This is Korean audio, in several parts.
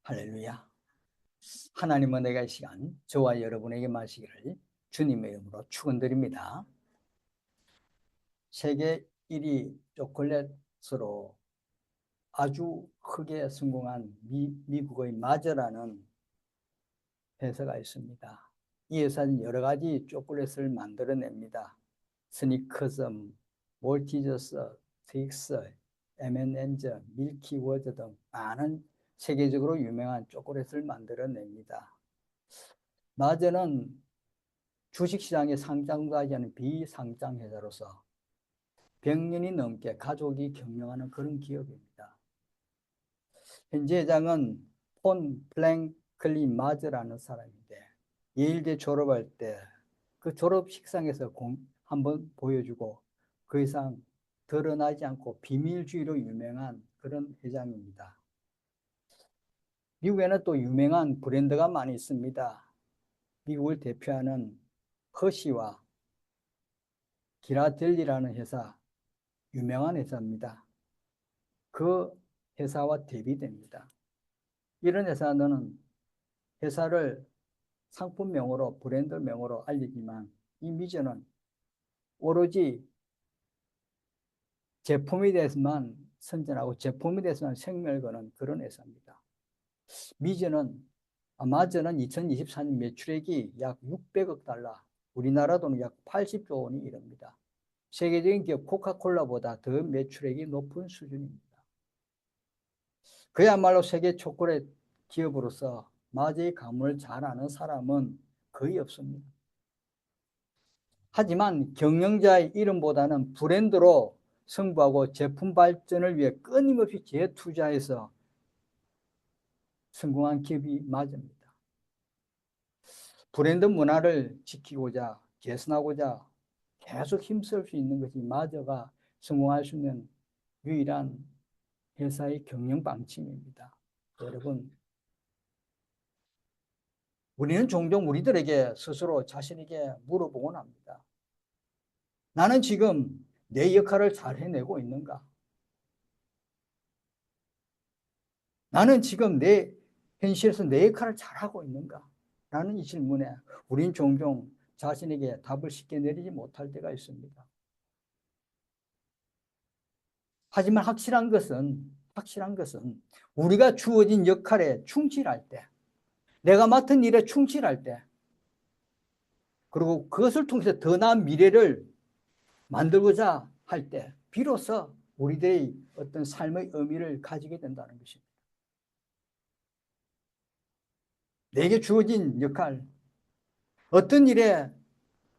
할렐루야. 하나님은 내가 이 시간 저와 여러분에게 마시기를 주님의 이름으로 축원드립니다. 세계 1위 초콜릿으로 아주 크게 성공한 미, 미국의 마저라는 회사가 있습니다. 이 회사는 여러 가지 초콜릿을 만들어냅니다. 스니커즈, 몰티저스, 스틱스, M&M's, 밀키워즈 등 많은 세계적으로 유명한 초콜릿을 만들어냅니다. 마저는 주식시장에 상장도 하지 않은 비상장 회사로서 100년이 넘게 가족이 경영하는 그런 기업입니다. 현재 회장은 폰 플랭클린 마저라는 사람인데 예일대 졸업할 때 그 졸업 식상에서 공, 한번 보여주고 그 이상 드러나지 않고 비밀주의로 유명한 그런 회장입니다. 미국에는 또 유명한 브랜드가 많이 있습니다. 미국을 대표하는 허시와 기라델리라는 회사, 유명한 회사입니다. 그 회사와 대비됩니다. 이런 회사는 회사를 상품명으로 브랜드명으로 알리지만 이 미저는 오로지 제품에 대해서만 선전하고 제품에 대해서만 생명을 거는 그런 회사입니다. 미저는 마저는 2024년 매출액이 약 600억 달러, 우리나라 돈은 약 80조 원이 이릅니다. 세계적인 기업 코카콜라보다 더 매출액이 높은 수준입니다. 그야말로 세계 초콜릿 기업으로서 마저의 가문을 잘 아는 사람은 거의 없습니다. 하지만 경영자의 이름보다는 브랜드로 승부하고 제품 발전을 위해 끊임없이 재투자해서 성공한 기업이 맞습니다. 브랜드 문화를 지키고자 개선하고자 계속 힘쓸 수 있는 것이 마저가 성공할 수 있는 유일한 회사의 경영 방침입니다. 여러분, 우리는 종종 우리들에게 스스로 자신에게 물어보곤 합니다. 나는 지금 내 역할을 잘 해내고 있는가? 나는 지금 내 현실에서 내 역할을 잘하고 있는가? 라는 이 질문에 우린 종종 자신에게 답을 쉽게 내리지 못할 때가 있습니다. 하지만 확실한 것은, 확실한 것은 우리가 주어진 역할에 충실할 때, 내가 맡은 일에 충실할 때, 그리고 그것을 통해서 더 나은 미래를 만들고자 할 때, 비로소 우리들의 어떤 삶의 의미를 가지게 된다는 것입니다. 내게 주어진 역할, 어떤 일에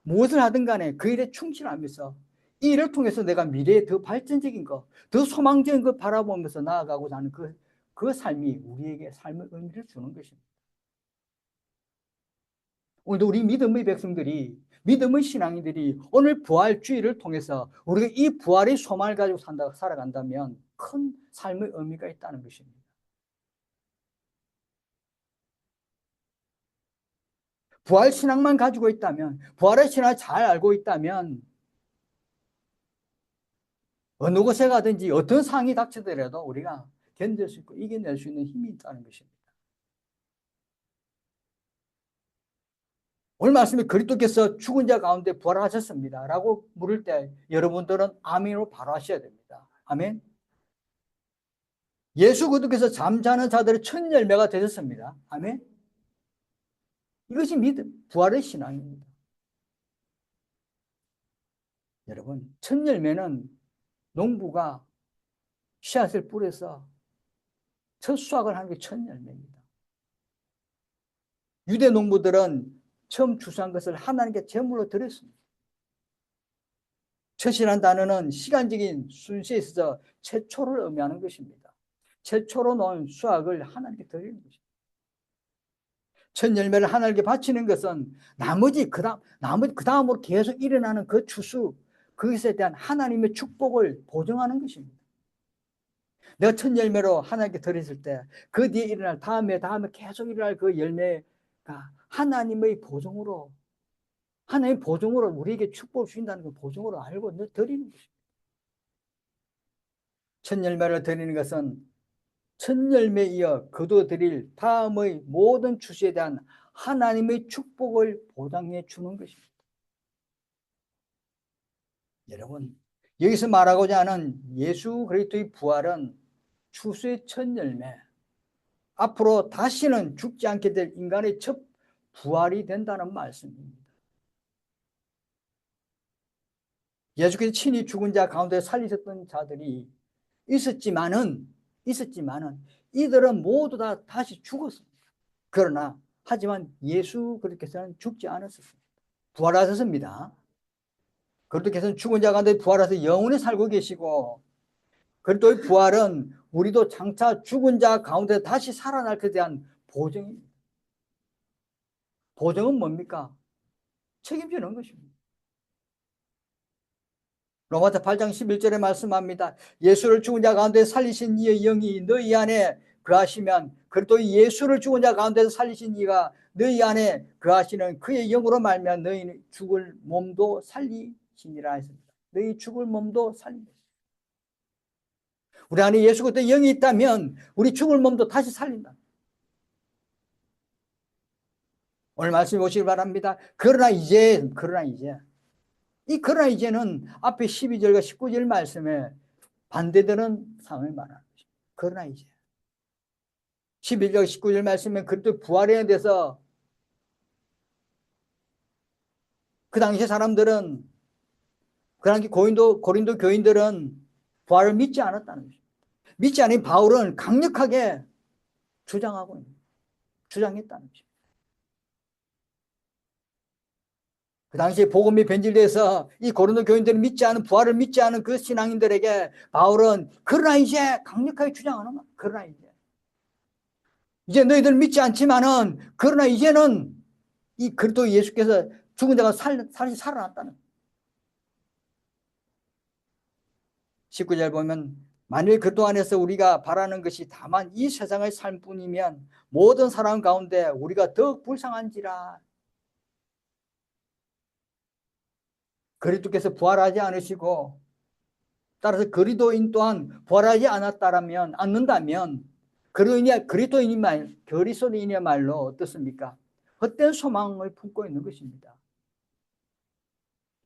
무엇을 하든 간에 그 일에 충실하면서 이 일을 통해서 내가 미래에 더 발전적인 것, 더 소망적인 것 바라보면서 나아가고자 하는 그, 그 삶이 우리에게 삶의 의미를 주는 것입니다. 오늘도 우리 믿음의 백성들이, 믿음의 신앙인들이 오늘 부활주의를 통해서 우리가 이 부활의 소망을 가지고 산다, 살아간다면 큰 삶의 의미가 있다는 것입니다. 부활 신앙만 가지고 있다면, 부활의 신앙을 잘 알고 있다면, 어느 곳에 가든지 어떤 상이 닥치더라도 우리가 견딜 수 있고 이겨낼 수 있는 힘이 있다는 것입니다. 오늘 말씀에 그리스도께서 죽은 자 가운데 부활하셨습니다. 라고 물을 때 여러분들은 아멘으로 바로 하셔야 됩니다. 아멘. 예수 그리스도께서 잠자는 자들의 첫 열매가 되셨습니다. 아멘. 이것이 믿음, 부활의 신앙입니다. 여러분, 첫 열매는 농부가 씨앗을 뿌려서 첫 수확을 하는 게 첫 열매입니다. 유대 농부들은 처음 추수한 것을 하나님께 제물로 드렸습니다. 첫이라는 단어는 시간적인 순서에 있어서 최초를 의미하는 것입니다. 최초로 놓은 수확을 하나님께 드리는 것입니다. 첫 열매를 하나님께 바치는 것은 나머지 그다음 나머지 그 다음으로 계속 일어나는 그 추수 그것에 대한 하나님의 축복을 보증하는 것입니다. 내가 첫 열매로 하나님께 드렸을 때 그 뒤에 일어날 다음에 다음에 계속 일어날 그 열매가 하나님의 보증으로 하나님의 보증으로 우리에게 축복을 주신다는 그 보증으로 알고 드리는 것입니다. 첫 열매를 드리는 것은 첫 열매에 이어 거둬들일 다음의 모든 추수에 대한 하나님의 축복을 보장해 주는 것입니다. 여러분, 여기서 말하고자 하는 예수 그리스도의 부활은 추수의 첫 열매, 앞으로 다시는 죽지 않게 될 인간의 첫 부활이 된다는 말씀입니다. 예수께서 친히 죽은 자 가운데 살리셨던 자들이 있었지만은 있었지만은 이들은 모두 다 다시 죽었습니다. 그러나 하지만 예수 그리스도께서는 죽지 않았습니다. 부활하셨습니다. 그리스도께서는 죽은 자 가운데 부활해서 영원히 살고 계시고 그리스도의 부활은 우리도 장차 죽은 자 가운데 다시 살아날 것에 대한 보증입니다. 보증은 뭡니까? 책임지는 것입니다. 로마서 8장 11절에 말씀합니다. 예수를 죽은 자 가운데 살리신 이의 영이 너희 안에 그하시면 그리고 예수를 죽은 자 가운데서 살리신 이가 너희 안에 그하시는 그의 영으로 말면 너희 죽을 몸도 살리시니라 했습니다. 너희 죽을 몸도 살리니다 우리 안에 예수 그때 영이 있다면 우리 죽을 몸도 다시 살린다. 오늘 말씀 보시기 바랍니다. 그러나 이제 그러나 이제 이 그러나 이제는 앞에 12절과 19절 말씀에 반대되는 상황을 말하는 것입니다. 그러나 이제 11절 19절 말씀에 그리스도 부활에 대해서 그 당시 사람들은 그 당시 고인도 고린도 교인들은 부활을 믿지 않았다는 것입니다. 믿지 않은 바울은 강력하게 주장하고 있는 주장했다는 것입니다. 그 당시에 복음이 변질돼서 이 고린도 교인들이 믿지 않은 부활을 믿지 않은 그 신앙인들에게 바울은 그러나 이제 강력하게 주장하는 거야. 그러나 이제 이제 너희들 믿지 않지만은 그러나 이제는 이 그리스도 예수께서 죽은 자가 살, 다시 살아났다는 19절 보면 만일 그도 안에서 우리가 바라는 것이 다만 이 세상의 삶뿐이면 모든 사람 가운데 우리가 더 불쌍한지라 그리스도께서 부활하지 않으시고 따라서 그리도인 또한 부활하지 않았다라면 않는다면 그리스도인이 그리스도인이 말 그리스도인의 말로 어떻습니까? 헛된 소망을 품고 있는 것입니다.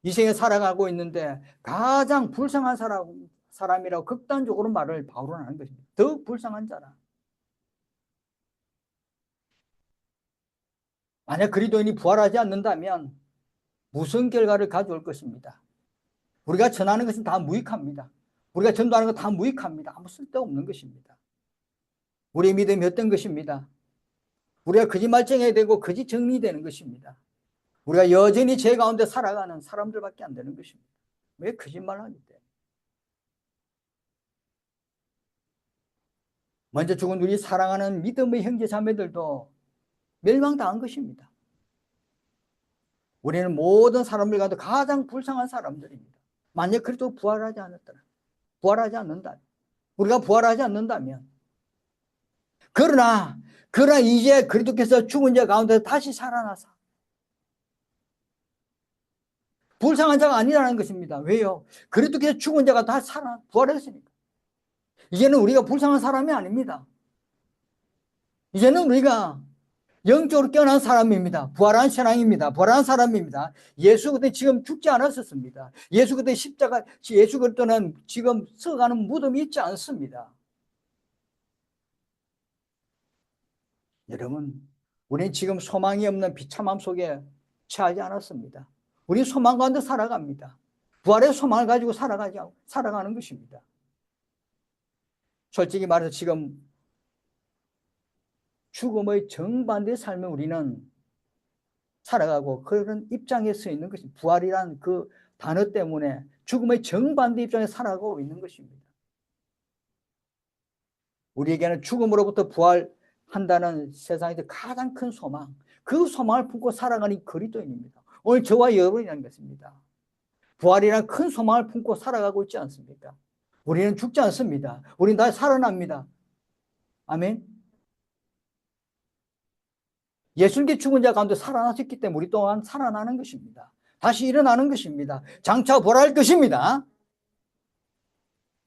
이 생에 살아가고 있는데 가장 불쌍한 사람, 사람이라고 극단적으로 말을 바울은 하는 것입니다. 더 불쌍한 자라. 만약 그리스도인이 부활하지 않는다면 무슨 결과를 가져올 것입니다. 우리가 전하는 것은 다 무익합니다. 우리가 전도하는 것다 무익합니다. 아무 쓸데없는 것입니다. 우리의 믿음이 어떤 것입니다. 우리가 거짓말쟁이 되고 거짓 정리되는 것입니다. 우리가 여전히 죄 가운데 살아가는 사람들밖에 안 되는 것입니다. 왜 거짓말 하기 때문에. 먼저 죽은 우리 사랑하는 믿음의 형제 자매들도 멸망당한 것입니다. 우리는 모든 사람들 가운데 가장 불쌍한 사람들입니다. 만약 그래도 부활하지 않았더라. 부활하지 않는다. 우리가 부활하지 않는다면 그러나 그러나 이제 그리스도께서 죽은 자 가운데 다시 살아나서 불쌍한 자가 아니라는 것입니다. 왜요? 그리스도께서 죽은 자가 다 살아 부활했으니까. 이제는 우리가 불쌍한 사람이 아닙니다. 이제는 우리가 영적으로 깨어난 사람입니다. 부활한 신앙입니다. 부활한 사람입니다. 예수 그때 지금 죽지 않았었습니다. 예수 그때 십자가, 예수 그때는 지금 써가는 무덤이 있지 않습니다. 여러분, 우리는 지금 소망이 없는 비참함 속에 처하지 않았습니다. 우리 소망 가운데 살아갑니다. 부활의 소망을 가지고 살아가지, 살아가는 것입니다. 솔직히 말해서 지금 죽음의 정반대의 삶을 우리는 살아가고 그런 입장에 서 있는 것이 부활이란 그 단어 때문에 죽음의 정반대 입장에 살아가고 있는 것입니다. 우리에게는 죽음으로부터 부활, 한다는 세상에서 가장 큰 소망, 그 소망을 품고 살아가는 그리스도인입니다. 오늘 저와 여러분이라는 것입니다. 부활이란 큰 소망을 품고 살아가고 있지 않습니까? 우리는 죽지 않습니다. 우리는 다 살아납니다. 아멘. 예수님께 죽은 자 가운데 살아나셨기 때문에 우리 또한 살아나는 것입니다. 다시 일어나는 것입니다. 장차 부활할 것입니다.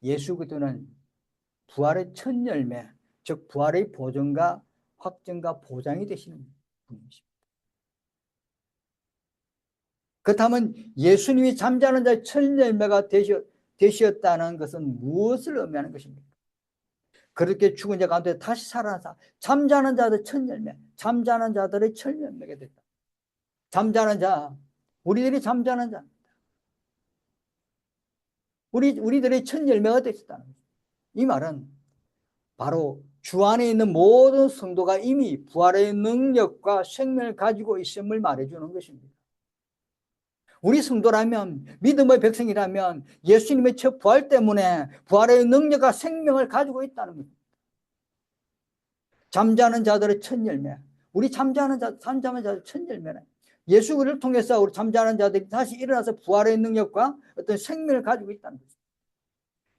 예수 그리스도는 부활의 첫 열매, 즉 부활의 보존과 확증과 보장이 되시는 분이십니다. 그렇다면 예수님이 잠자는 자의 첫 열매가 되셨다는 것은 무엇을 의미하는 것입니까? 그렇게 죽은 자 가운데 다시 살아나서 잠자는 자들의 첫 열매, 잠자는 자들의 첫 열매가 됐다. 잠자는 자, 우리들이 잠자는 자. 우리, 우리들의 첫 열매가 되셨다는 거죠. 이 말은 바로 주 안에 있는 모든 성도가 이미 부활의 능력과 생명을 가지고 있음을 말해주는 것입니다. 우리 성도라면 믿음의 백성이라면 예수님의 첫 부활 때문에 부활의 능력과 생명을 가지고 있다는 겁니다. 잠자는 자들의 첫 열매. 우리 잠자는 자, 잠자는 자들 첫 열매는 예수를 통해서 우리 잠자는 자들이 다시 일어나서 부활의 능력과 어떤 생명을 가지고 있다는 거죠.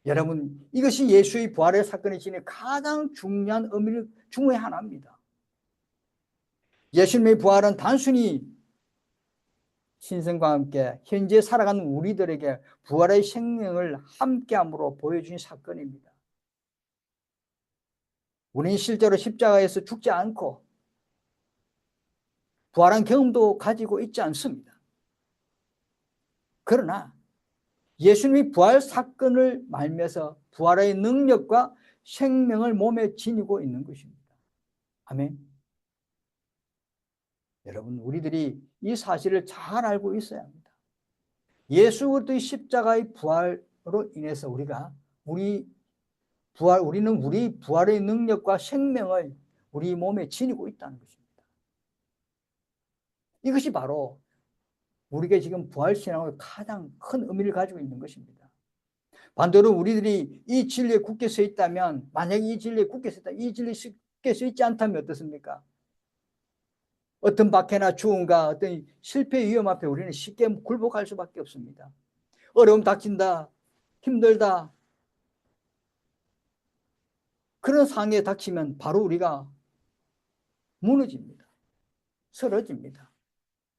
여러분, 이것이 예수의 부활의 사건이 지닌 가장 중요한 의미 중의 하나입니다. 예수님의 부활은 단순히 신성과 함께 현재 살아가는 우리들에게 부활의 생명을 함께함으로 보여준 사건입니다. 우리는 실제로 십자가에서 죽지 않고 부활한 경험도 가지고 있지 않습니다. 그러나 예수님이 부활 사건을 말면서 부활의 능력과 생명을 몸에 지니고 있는 것입니다. 아멘. 여러분, 우리들이 이 사실을 잘 알고 있어야 합니다. 예수 그리스도의 십자가의 부활로 인해서 우리가 우리 부활 우리는 우리 부활의 능력과 생명을 우리 몸에 지니고 있다는 것입니다. 이것이 바로 우리가 지금 부활 신앙의 가장 큰 의미를 가지고 있는 것입니다. 반대로 우리들이 이 진리에 굳게 서 있다면 만약 이 진리에 굳게 서 있다 이 진리에 굳게 서 있지 않다면 어떻습니까? 어떤 박해나 죽음과 어떤 실패 위험 앞에 우리는 쉽게 굴복할 수밖에 없습니다. 어려움 닥친다, 힘들다. 그런 상황에 닥치면 바로 우리가 무너집니다. 쓰러집니다.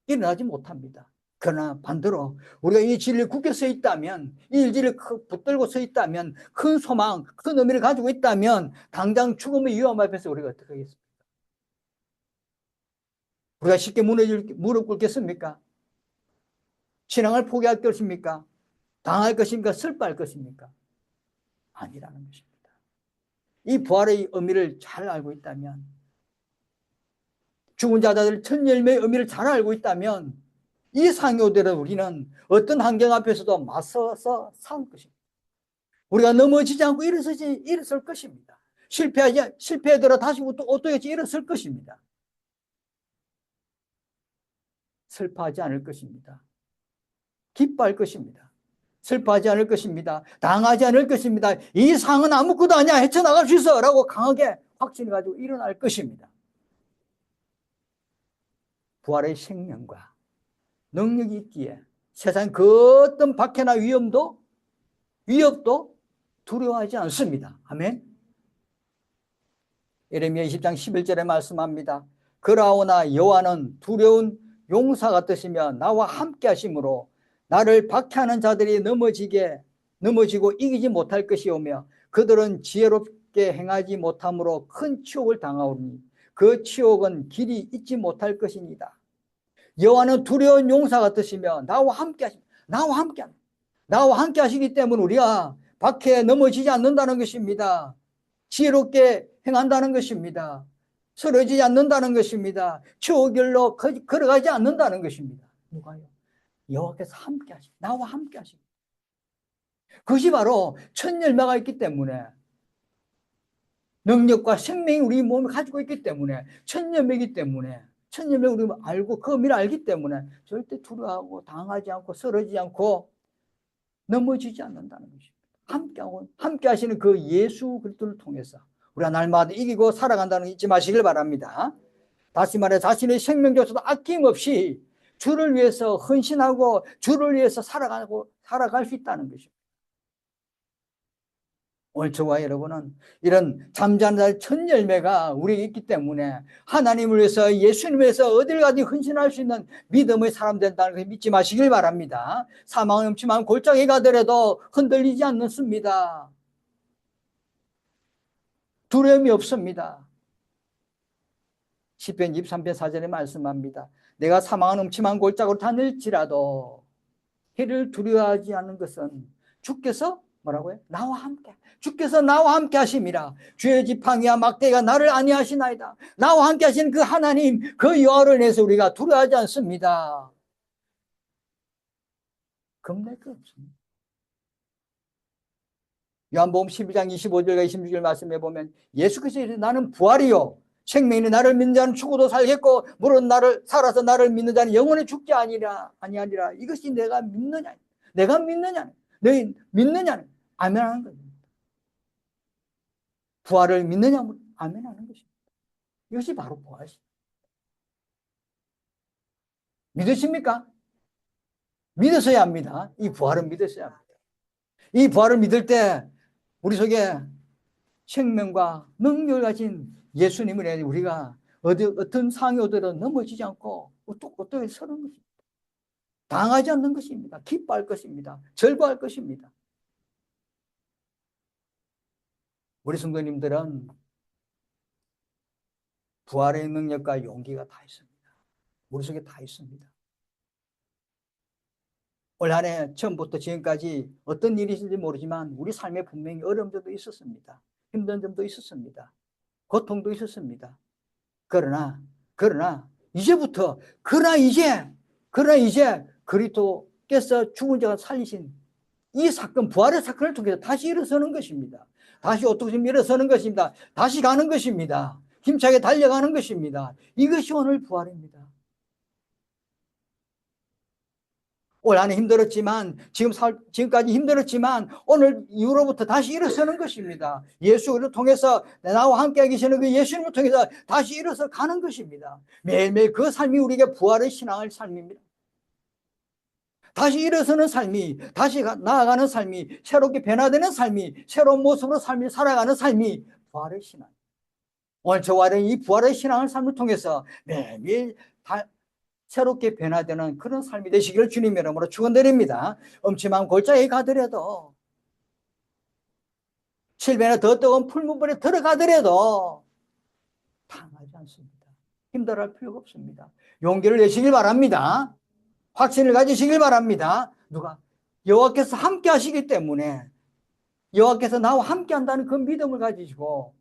일어나지 못합니다. 그러나 반대로 우리가 이 진리를 굳게 서 있다면, 이 일지를 붙들고 서 있다면, 큰 소망, 큰 의미를 가지고 있다면, 당장 죽음의 위험 앞에서 우리가 어떻게 하겠습니까? 우리가 쉽게 무너질, 무릎 꿇겠습니까? 신앙을 포기할 것입니까? 당할 것입니까? 슬퍼할 것입니까? 아니라는 것입니다. 이 부활의 의미를 잘 알고 있다면, 죽은 자들 첫 열매의 의미를 잘 알고 있다면, 이 상효대로 우리는 어떤 환경 앞에서도 맞서서 산 것입니다. 우리가 넘어지지 않고 일어서지, 일어설 것입니다. 실패하지, 실패하더라 다시 어떻게 일어설 것입니다. 슬퍼하지 않을 것입니다. 기뻐할 것입니다. 슬퍼하지 않을 것입니다. 당하지 않을 것입니다. 이 상은 아무것도 아니야. 헤쳐나갈 수 있어. 라고 강하게 확신해 가지고 일어날 것입니다. 부활의 생명과 능력이 있기에 세상 그 어떤 박해나 위험도 위협도 두려워하지 않습니다. 아멘. 예레미야 20장 11절에 말씀합니다. 그러나 여호와는 두려운 용사 같으시며 나와 함께 하심으로 나를 박해하는 자들이 넘어지게 넘어지고 이기지 못할 것이오며 그들은 지혜롭게 행하지 못함으로 큰 치욕을 당하오니 그 치욕은 길이 잊지 못할 것입니다. 여호와는 두려운 용사 같으시며 나와 함께 하시 나와 함께 나와 함께 하시기 때문에 우리가 박해에 넘어지지 않는다는 것입니다. 지혜롭게 행한다는 것입니다. 쓰러지지 않는다는 것입니다. 추억길로 걸어가지 않는다는 것입니다. 누가요? 여호와께서 함께 하시 나와 함께 하시 그것이 바로 첫 열매가 있기 때문에 능력과 생명이 우리 몸에 가지고 있기 때문에 첫 열매이기 때문에 첫 열매 우리 알고 그 의미를 알기 때문에 절대 두려워하고 당하지 않고 쓰러지지 않고 넘어지지 않는다는 것입니다. 함께하고 함께 하시는 그 예수 그리스도를 통해서 우리가 날마다 이기고 살아간다는 거 잊지 마시길 바랍니다. 다시 말해 자신의 생명조차도 아낌없이 주를 위해서 헌신하고 주를 위해서 살아가고 살아갈 수 있다는 것입니다. 오늘 저와 여러분은 이런 잠자는 자의 첫 열매가 우리에게 있기 때문에 하나님을 위해서 예수님을 위해서 어딜 가든지 헌신할 수 있는 믿음의 사람 된다는 것을 믿지 마시길 바랍니다. 사망은 없지만 골짜기 가더라도 흔들리지 않습니다. 두려움이 없습니다. 시편 23편 4절에 말씀합니다. 내가 사망한 음침한 골짜기로 다닐지라도 해를 두려워하지 않는 것은 주께서 뭐라고요? 나와 함께. 주께서 나와 함께 하심이라. 주의 지팡이와 막대가 나를 아니하시나이다. 나와 함께 하시는 그 하나님, 그 여호와를 내서 우리가 두려워하지 않습니다. 겁낼 거 없습니다. 요한복음 12장 25절과 26절 말씀해 보면 예수께서 나는 부활이요 생명이 나를 믿는 자는 죽어도 살겠고 물은 나를 살아서 나를 믿는 자는 영원히 죽지 아니라 아니하리라 이것이 내가 믿느냐 내가 믿느냐 너희 믿느냐는 아멘하는 겁니다. 부활을 믿느냐 아멘하는 것입니다. 이것이 바로 부활입니다. 믿으십니까? 믿으셔야 합니다. 이 부활은 믿으셔야 합니다. 이 부활을 믿을 때 우리 속에 생명과 능력을 가진 예수님을 우리가 어디, 어떤 상이 오더라도 넘어지지 않고 어떻게 서는 것입니다. 당하지 않는 것입니다. 기뻐할 것입니다. 절거할 것입니다. 우리 성도님들은 부활의 능력과 용기가 다 있습니다. 우리 속에 다 있습니다. 올 한해 처음부터 지금까지 어떤 일이 있는지 모르지만 우리 삶에 분명히 어려움도 있었습니다. 힘든 점도 있었습니다. 고통도 있었습니다. 그러나 그러나 이제부터 그러나 이제 그러나 이제 그리스도께서 죽은 자가 살리신 이 사건 부활의 사건을 통해서 다시 일어서는 것입니다. 다시 어떻게 일어서는 것입니다. 다시 가는 것입니다. 힘차게 달려가는 것입니다. 이것이 오늘 부활입니다. 올 한해 힘들었지만 지금 살, 지금까지 힘들었지만 오늘 이후로부터 다시 일어서는 것입니다. 예수를 통해서 나와 함께 계시는 그 예수님을 통해서 다시 일어서 가는 것입니다. 매일매일 그 삶이 우리에게 부활의 신앙을 삶입니다. 다시 일어서는 삶이, 다시 나아가는 삶이, 새롭게 변화되는 삶이, 새로운 모습으로 삶이 살아가는 삶이 부활의 신앙. 오늘 저와 이 부활의 신앙을 삶을 통해서 매일 새롭게 변화되는 그런 삶이 되시기를 주님 이름으로 축원드립니다. 음침한 골짜기에 가더라도 7배나 더 뜨거운 풀무불에 들어가더라도 당하지 않습니다. 힘들어할 필요가 없습니다. 용기를 내시길 바랍니다. 확신을 가지시길 바랍니다. 누가? 여호와께서 함께 하시기 때문에 여호와께서 나와 함께 한다는 그 믿음을 가지시고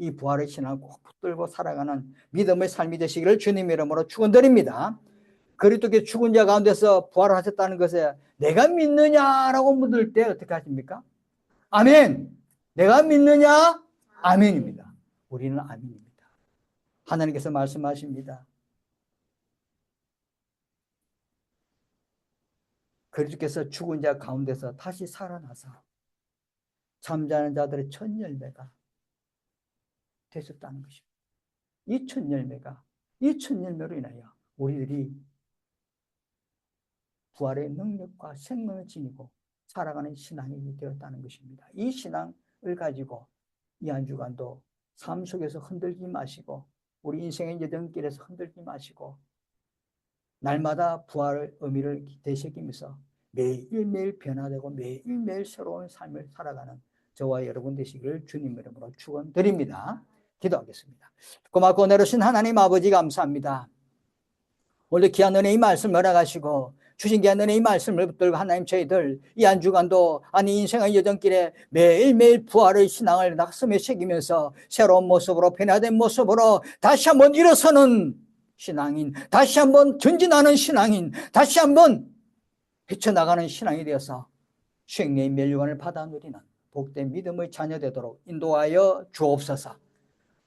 이 부활의 신앙을 꼭 붙들고 살아가는 믿음의 삶이 되시기를 주님 이름으로 축원드립니다. 그리스도께 죽은 자 가운데서 부활하셨다는 것에 내가 믿느냐라고 묻을 때 어떻게 하십니까? 아멘. 내가 믿느냐? 아멘입니다. 우리는 아멘입니다. 하나님께서 말씀하십니다. 그리스도께서 죽은 자 가운데서 다시 살아나서 잠자는 자들의 첫 열매가 되셨다는 것입니다. 이 첫 열매가 이 첫 열매로 인하여 우리들이 부활의 능력과 생명을 지니고 살아가는 신앙이 되었다는 것입니다. 이 신앙을 가지고 이 한 주간도 삶 속에서 흔들지 마시고 우리 인생의 여정길에서 흔들지 마시고 날마다 부활의 의미를 되새기면서 매일매일 변화되고 매일매일 새로운 삶을 살아가는 저와 여러분 되시기를 주님 이름으로 축원드립니다. 기도하겠습니다. 고맙고 내려신 하나님 아버지 감사합니다. 오늘 귀한 은혜의 말씀을 알아가시고 주신 귀한 은혜의 말씀을 붙들고 하나님 저희들 이 한 주간도 아니 인생의 여정길에 매일매일 부활의 신앙을 낙심에 새기면서 새로운 모습으로 변화된 모습으로 다시 한번 일어서는 신앙인 다시 한번 전진하는 신앙인 다시 한번 헤쳐나가는 신앙이 되어서 수행의 멸류관을 받아 누리는 복된 믿음의 자녀 되도록 인도하여 주옵소서